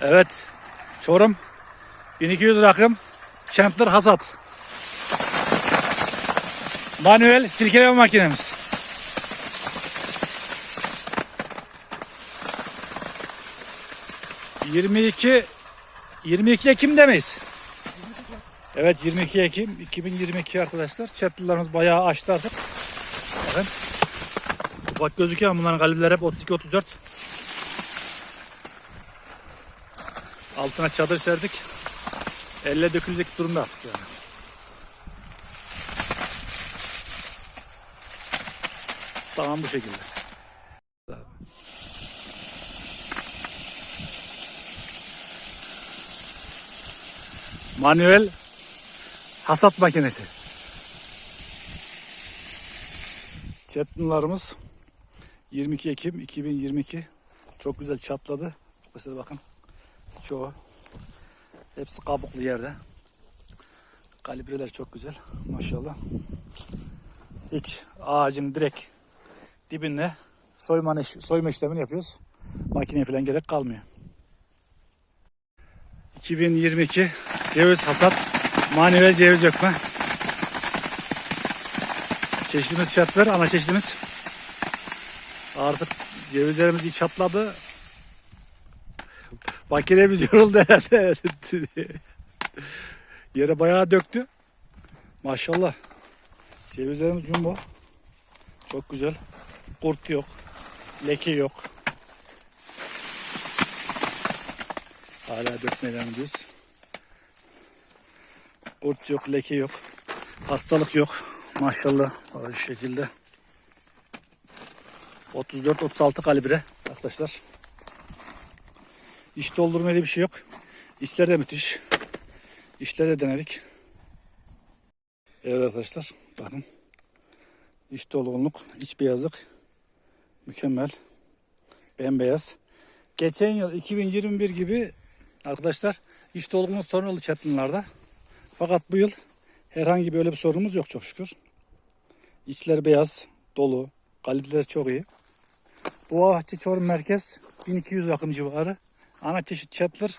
Evet. Çorum 1200 rakım Chandler hasat. Manuel silkeleme makinemiz. ...22... ...22 Ekim demeyiz. Evet 22 Ekim 2022 arkadaşlar. Chandler'larımız bayağı açtı artık. Evet. Ufak gözüküyor ama bunların kalibreleri hep 32-34. Altına çadır serdik. Elle dökülecek durumda artık yani. Tamam bu şekilde. Manuel hasat makinesi. Çetinlarımız 22 Ekim 2022 çok güzel çatladı. Mesela bakın çoğu hepsi kabuklu yerde. Kalibreler çok güzel maşallah. Hiç ağacın direkt dibinde soyma, soyma işlemini yapıyoruz. Makineye falan gerek kalmıyor. 2022 ceviz hasat manuel ceviz dökme. Çeşitimiz çatlar ana çeşitimiz artık cevizlerimiz iyi çatladı. Makinemiz yoruldu herhalde. Yere bayağı döktü. Maşallah. Cevizlerimiz jumbo. Çok güzel. Kurt yok. Leke yok. Hala devam ediyoruz. Kurt yok, leke yok. Hastalık yok. Maşallah. Şu şekilde. 34-36 kalibre arkadaşlar. İç doldurma öyle bir şey yok. İçler de müthiş. İçler de denedik. Evet arkadaşlar bakın. İç dolgunluk, iç beyazlık mükemmel. Bembeyaz. Geçen yıl 2021 gibi arkadaşlar iç dolgunluk sorun oldu çatınlarda. Fakat bu yıl herhangi böyle bir sorunumuz yok çok şükür. İçler beyaz, dolu, kaliteleri çok iyi. Bu bahçe Çorum merkez 1200 rakım civarı. Ana çeşit çatlar,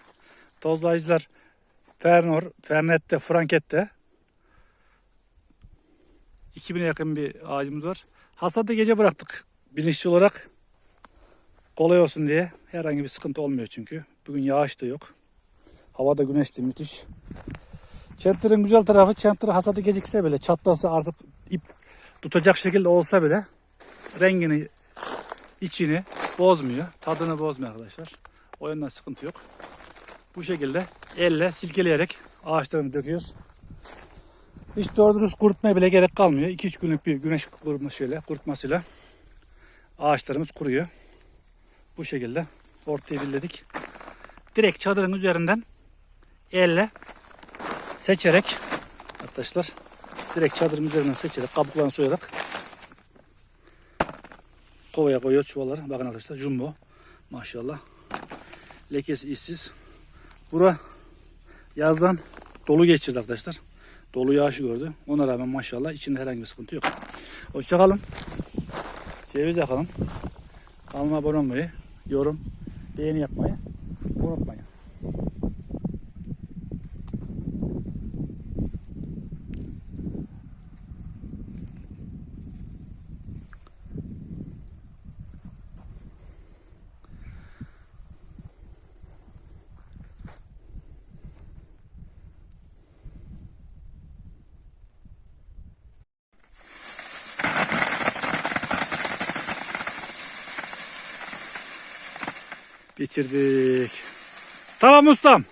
tozlayıcılar Fernor, Fernette, Frankette. 2000'e yakın bir ağacımız var. Hasadı gece bıraktık bilinçli olarak. Kolay olsun diye. Herhangi bir sıkıntı olmuyor çünkü. Bugün yağış da yok. Hava da güneşli müthiş. Çentlerin güzel tarafı çentleri hasadı gecikse bile çatlasa artık ip tutacak şekilde olsa bile rengini içini bozmuyor. Tadını bozmuyor arkadaşlar. O yönden sıkıntı yok. Bu şekilde elle silkeleyerek ağaçlarını döküyoruz. Hiç doğru dürüst kurutmaya bile gerek kalmıyor. 2-3 günlük bir güneş kurutmasıyla, kurutmasıyla ağaçlarımız kuruyor. Bu şekilde ortaya birledik. Direkt çadırın üzerinden elle seçerek arkadaşlar direkt çadırın üzerinden seçerek kabuklarını soyarak kovaya koyuyoruz çuvalları. Bakın arkadaşlar jumbo maşallah. Lekesi işsiz. Bura yazdan dolu geçirdi arkadaşlar. Dolu yağışı gördü. Ona rağmen maşallah içinde herhangi bir sıkıntı yok. Hoşçakalın. Ceviz yakalım. Kanalıma abone olmayı, yorum, beğeni yapmayı unutmayın. Bitirdik. Tamam ustam.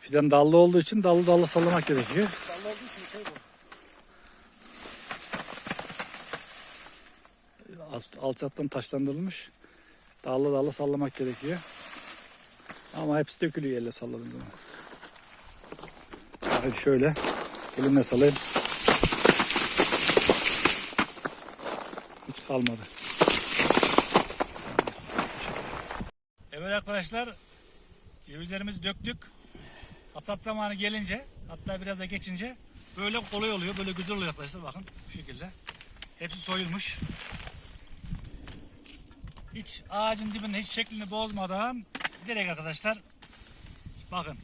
Fidan dallı olduğu için dallı dallı sallamak gerekiyor. Alt- alçaktan taşlandırılmış. Dallı dallı sallamak gerekiyor. Ama hepsi dökülüyor elle salladığın zaman. Hadi şöyle elimle salayım. Hiç kalmadı. Evet arkadaşlar cevizlerimizi döktük. Hasat zamanı gelince hatta biraz da geçince böyle kolay oluyor. Böyle güzel oluyor arkadaşlar bakın bu şekilde. Hepsi soyulmuş. Hiç ağacın dibinde hiç şeklini bozmadan direkt arkadaşlar bakın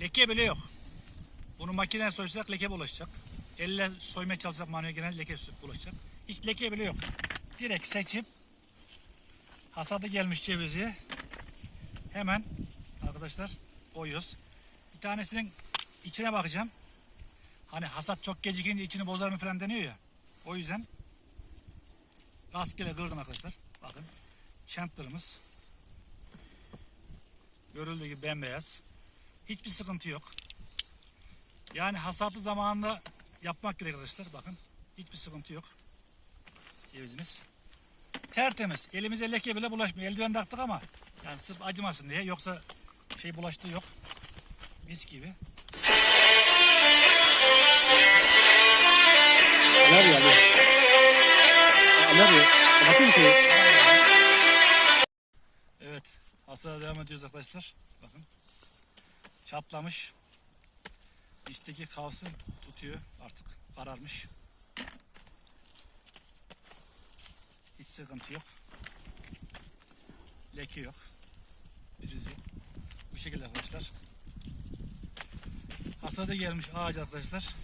leke bile yok. Bunu makineye soysak leke bulaşacak. Elle soymaya çalışsak manuel gene leke bulaşacak. Hiç leke bile yok. Direkt seçip hasadı gelmiş cevizi hemen arkadaşlar koyuyoruz. Bir tanesinin içine bakacağım. Hani hasat çok gecikince içini bozar mı falan deniyor ya. O yüzden rastgele kırdım arkadaşlar. Bakın çantlarımız görüldüğü gibi bembeyaz. Hiçbir sıkıntı yok. Yani hasatlı zamanında yapmak gerek arkadaşlar. Bakın hiçbir sıkıntı yok. Cevizimiz. Tertemiz. Elimize leke bile bulaşmıyor. Eldiven taktık ama yani sırf acımasın diye. Yoksa şey bulaştığı yok. Mis gibi. Alar ya. ya. Bakın ki. Hasara devam ediyoruz arkadaşlar. Bakın. Çatlamış. İçteki kavsı tutuyor. Artık kararmış. Hiç sıkıntı yok. Leke yok. Pürüz yok. Bu şekilde arkadaşlar. Hasada gelmiş ağaç arkadaşlar.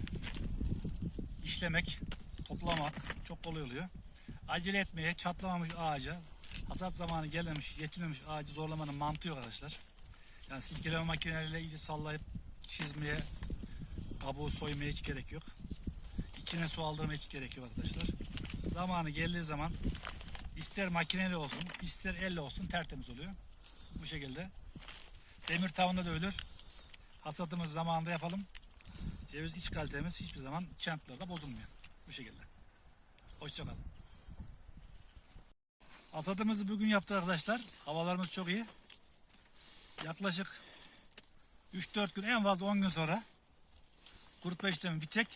İşlemek, toplamak çok kolay oluyor. Acele etmeye, çatlamamış ağaca, hasat zamanı gelmemiş, yetmemiş ağacı zorlamanın mantığı yok arkadaşlar. Yani silkeleme makineleriyle iyice sallayıp çizmeye, kabuğu soymaya hiç gerek yok. İçine su aldırmaya hiç gerek yok arkadaşlar. Zamanı geldiği zaman ister makineli olsun, ister elle olsun tertemiz oluyor. Bu şekilde. Demir tavında da ölür. Hasatımız zamanında yapalım. Ceviz iç kalitemiz hiçbir zaman çentlarda bozulmuyor. Bu şekilde. Hoşçakalın. Hasadımızı bugün yaptık arkadaşlar. Havalarımız çok iyi. Yaklaşık 3-4 gün en fazla 10 gün sonra kurutma işlemi bitecek.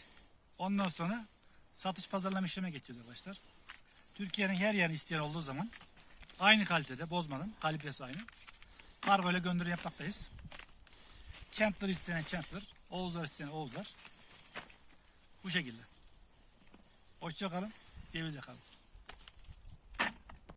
Ondan sonra satış pazarlama işleme geçeceğiz arkadaşlar. Türkiye'nin her yerini isteyen olduğu zaman aynı kalitede bozmadan kalitesi aynı. Kargo ile gönderim yapmaktayız. Chandler isteyene Chandler, Oğuzlar isteyene Oğuzlar. Bu şekilde. Hoşça kalın, ceviz yakalım.